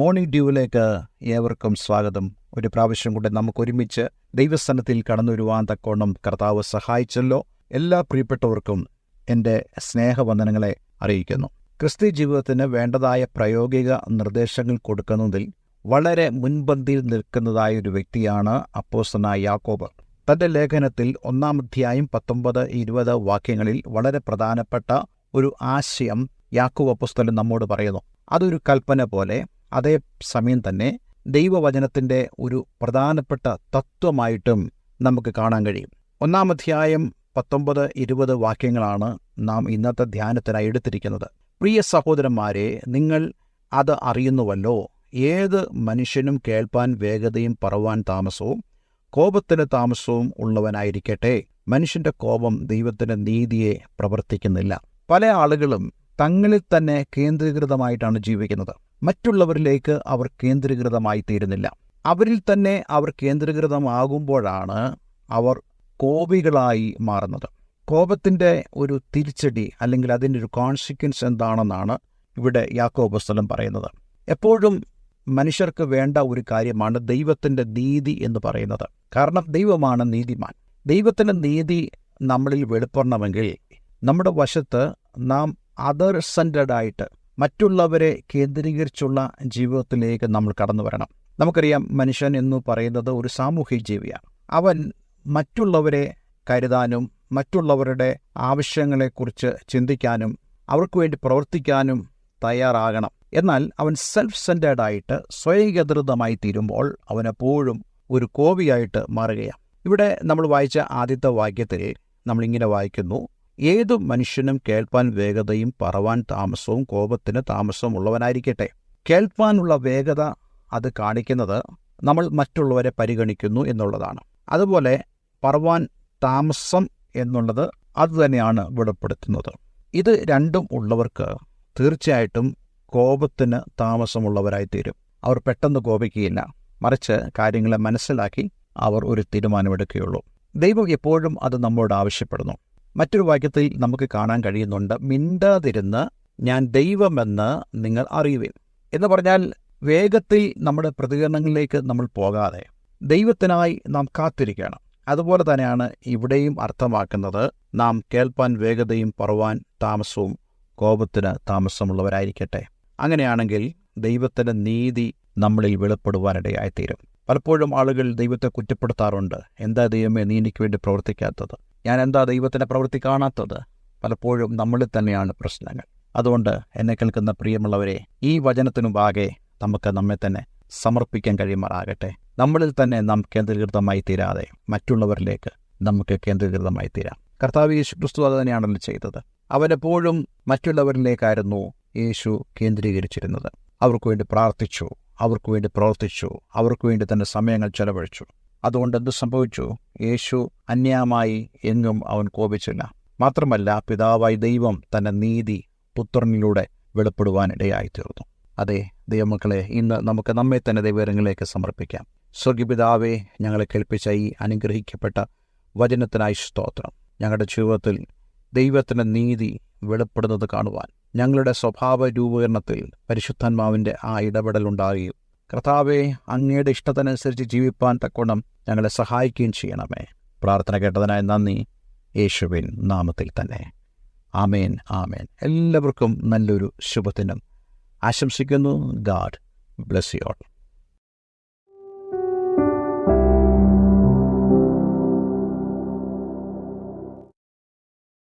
Morning ഡ്യൂവിലേക്ക് ഏവർക്കും സ്വാഗതം. ഒരു പ്രാവശ്യം കൂടെ നമുക്ക് ഒരുമിച്ച് ദൈവസ്ഥാനത്തിൽ കടന്നു വരുവാൻ തക്കോണം കർത്താവ് സഹായിച്ചല്ലോ. എല്ലാ പ്രിയപ്പെട്ടവർക്കും എന്റെ സ്നേഹവന്ദനങ്ങളെ അറിയിക്കുന്നു. ക്രിസ്ത്യ ജീവിതത്തിന് വേണ്ടതായ പ്രായോഗിക നിർദ്ദേശങ്ങൾ കൊടുക്കുന്നതിൽ വളരെ മുൻപന്തിയിൽ നിൽക്കുന്നതായ ഒരു വ്യക്തിയാണ് അപ്പോസ്തനായ യാക്കോബ്. തന്റെ ലേഖനത്തിൽ ഒന്നാം അധ്യായം പത്തൊമ്പത് ഇരുപത് വാക്യങ്ങളിൽ വളരെ പ്രധാനപ്പെട്ട ഒരു ആശയം യാക്കോബ് അപ്പോസ്തലൻ നമ്മോട് പറയുന്നു. അതൊരു കൽപ്പന പോലെ അതേ സമയം തന്നെ ദൈവവചനത്തിന്റെ ഒരു പ്രധാനപ്പെട്ട തത്വമായിട്ടും നമുക്ക് കാണാൻ കഴിയും. ഒന്നാം അധ്യായം പത്തൊമ്പത് ഇരുപത് വാക്യങ്ങളാണ് നാം ഇന്നത്തെ ധ്യാനത്തിനായി എടുത്തിരിക്കുന്നത്. പ്രിയ സഹോദരന്മാരെ നിങ്ങൾ അത് അറിയുന്നുവല്ലോ. ഏത് മനുഷ്യനും കേൾപ്പാൻ വേഗതയും പറവാൻ താമസവും കോപത്തിന് താമസവും ഉള്ളവനായിരിക്കട്ടെ. മനുഷ്യന്റെ കോപം ദൈവത്തിന്റെ നീതിയെ പ്രവർത്തിക്കുന്നില്ല. പല ആളുകളും തങ്ങളിൽ തന്നെ കേന്ദ്രീകൃതമായിട്ടാണ് ജീവിക്കുന്നത്. മറ്റുള്ളവരിലേക്ക് അവർ കേന്ദ്രീകൃതമായി തീരുന്നില്ല. അവരിൽ തന്നെ അവർ കേന്ദ്രീകൃതമാകുമ്പോഴാണ് അവർ കോപികളായി മാറുന്നത്. കോപത്തിന്റെ ഒരു തിരിച്ചടി അല്ലെങ്കിൽ അതിന്റെ ഒരു കോൺസിക്വൻസ് എന്താണെന്നാണ് ഇവിടെ യാക്കോബസ്ഥലം പറയുന്നത്. എപ്പോഴും മനുഷ്യർക്ക് വേണ്ട ഒരു കാര്യമാണ് ദൈവത്തിന്റെ നീതി എന്ന് പറയുന്നത്. കാരണം ദൈവമാണ് നീതിമാൻ. ദൈവത്തിന്റെ നീതി നമ്മളിൽ വെളിപ്പെടണമെങ്കിൽ നമ്മുടെ വശത്ത് നാം അതർ സെന്റഡ് ആയിട്ട് മറ്റുള്ളവരെ കേന്ദ്രീകരിച്ചുള്ള ജീവിതത്തിലേക്ക് നമ്മൾ കടന്നു വരണം. നമുക്കറിയാം മനുഷ്യൻ എന്ന് പറയുന്നത് ഒരു സാമൂഹിക ജീവിയാണ്. അവൻ മറ്റുള്ളവരെ കരുതാനും മറ്റുള്ളവരുടെ ആവശ്യങ്ങളെക്കുറിച്ച് ചിന്തിക്കാനും അവർക്ക് വേണ്ടി പ്രവർത്തിക്കാനും തയ്യാറാകണം. എന്നാൽ അവൻ സെൽഫ് സെന്റേഡ് ആയിട്ട് തീരുമ്പോൾ അവൻ എപ്പോഴും ഒരു കോവിയായിട്ട് മാറുകയാണ്. ഇവിടെ നമ്മൾ വായിച്ച ആദ്യത്തെ വാക്യത്തിൽ നമ്മളിങ്ങനെ വായിക്കുന്നു ഏതു മനുഷ്യനും കേൾപ്പാൻ വേഗതയും പറവാൻ താമസവും കോപത്തിന് താമസവും ഉള്ളവനായിരിക്കട്ടെ കേൾപ്പാനുള്ള വേഗത അത് കാണിക്കുന്നത് നമ്മൾ മറ്റുള്ളവരെ പരിഗണിക്കുന്നു എന്നുള്ളതാണ്. അതുപോലെ പറവാൻ താമസം എന്നുള്ളത് അതുതന്നെയാണ് വെളിപ്പെടുത്തുന്നത്. ഇത് രണ്ടും ഉള്ളവർക്ക് തീർച്ചയായിട്ടും കോപത്തിന് താമസമുള്ളവരായി തീരും അവർ പെട്ടെന്ന് കോപിക്കുകയില്ല. മറിച്ച് കാര്യങ്ങളെ മനസ്സിലാക്കി അവർ ഒരു തീരുമാനമെടുക്കുകയുള്ളൂ. ദൈവം എപ്പോഴും അത് നമ്മോട് ആവശ്യപ്പെടുന്നു. മറ്റൊരു വാക്യത്തിൽ നമുക്ക് കാണാൻ കഴിയുന്നുണ്ട് മിണ്ടാതിരുന്ന് ഞാൻ ദൈവമെന്ന് നിങ്ങൾ അറിയുവിൻ. എന്ന് പറഞ്ഞാൽ വേഗത്തിൽ നമ്മുടെ പ്രതികരണങ്ങളിലേക്ക് നമ്മൾ പോകാതെ ദൈവത്തിനായി നാം കാത്തിരിക്കണം അതുപോലെ തന്നെയാണ് ഇവിടെയും അർത്ഥമാക്കുന്നത് നാം കേൾപ്പാൻ വേഗതയും പറവാൻ താമസവും കോപത്തിന് താമസമുള്ളവരായിരിക്കട്ടെ. അങ്ങനെയാണെങ്കിൽ ദൈവത്തിന്റെ നീതി നമ്മളിൽ വെളിപ്പെടുവാനിടയായിത്തീരും. പലപ്പോഴും ആളുകൾ ദൈവത്തെ കുറ്റപ്പെടുത്താറുണ്ട്. എന്താ ദൈവമേ നീ എനിക്ക് വേണ്ടി പ്രവർത്തിക്കാത്തത്? ഞാൻ എന്താ ദൈവത്തിന്റെ പ്രവൃത്തി കാണാത്തത്? പലപ്പോഴും നമ്മളിൽ തന്നെയാണ് പ്രശ്നങ്ങൾ. അതുകൊണ്ട് എന്നെ കേൾക്കുന്ന പ്രിയമുള്ളവരെ ഈ വചനത്തിനുപാകെ നമുക്ക് നമ്മെ തന്നെ സമർപ്പിക്കാൻ കഴിയുമാറാകട്ടെ. നമ്മളിൽ തന്നെ നാം കേന്ദ്രീകൃതമായി തീരാതെ മറ്റുള്ളവരിലേക്ക് നമുക്ക് കേന്ദ്രീകൃതമായി തീരാം. കർത്താവ് യേശു ക്രിസ്തു അത് തന്നെയാണല്ലോ ചെയ്തത്. അവനെപ്പോഴും മറ്റുള്ളവരിലേക്കായിരുന്നു യേശു കേന്ദ്രീകരിച്ചിരുന്നത്. അവർക്ക് വേണ്ടി പ്രാർത്ഥിച്ചു അവർക്ക് വേണ്ടി പ്രവർത്തിച്ചു അവർക്ക് വേണ്ടി തന്നെ സമയങ്ങൾ ചെലവഴിച്ചു. അതുകൊണ്ട് എന്ത് സംഭവിച്ചു? യേശു അന്യമായി എങ്ങും അവൻ കോപിച്ചില്ല. മാത്രമല്ല പിതാവായി ദൈവം തന്റെ നീതി പുത്രനിലൂടെ വെളിപ്പെടുവാനിടയായിത്തീർന്നു. അതെ ദൈവമക്കളെ ഇന്ന് നമുക്ക് നമ്മെ തന്നെ ദൈവങ്ങളിലേക്ക് സമർപ്പിക്കാം. സ്വർഗപിതാവെ ഞങ്ങളെ കേൾപ്പിച്ച ഈ അനുഗ്രഹിക്കപ്പെട്ട വചനത്തിനായി സ്തോത്രം. ഞങ്ങളുടെ ജീവിതത്തിൽ ദൈവത്തിന്റെ നീതി വെളിപ്പെടുന്നത് കാണുവാൻ ഞങ്ങളുടെ സ്വഭാവ രൂപീകരണത്തിൽ പരിശുദ്ധാത്മാവിന്റെ ആ ഇടപെടൽ ഉണ്ടാകുകയും കർത്താവെ അങ്ങയുടെ ഇഷ്ടത്തിനനുസരിച്ച് ജീവിപ്പാൻ തക്കോണം ഞങ്ങളെ സഹായിക്കുകയും ചെയ്യണമേ. പ്രാർത്ഥന കേട്ടതിനായി നന്ദി യേശുവിൻ നാമത്തിൽ തന്നെ. ആമേൻ ആമേൻ. എല്ലാവർക്കും നല്ലൊരു ശുഭദിനം. ആശംസിക്കുന്നു. God bless you all.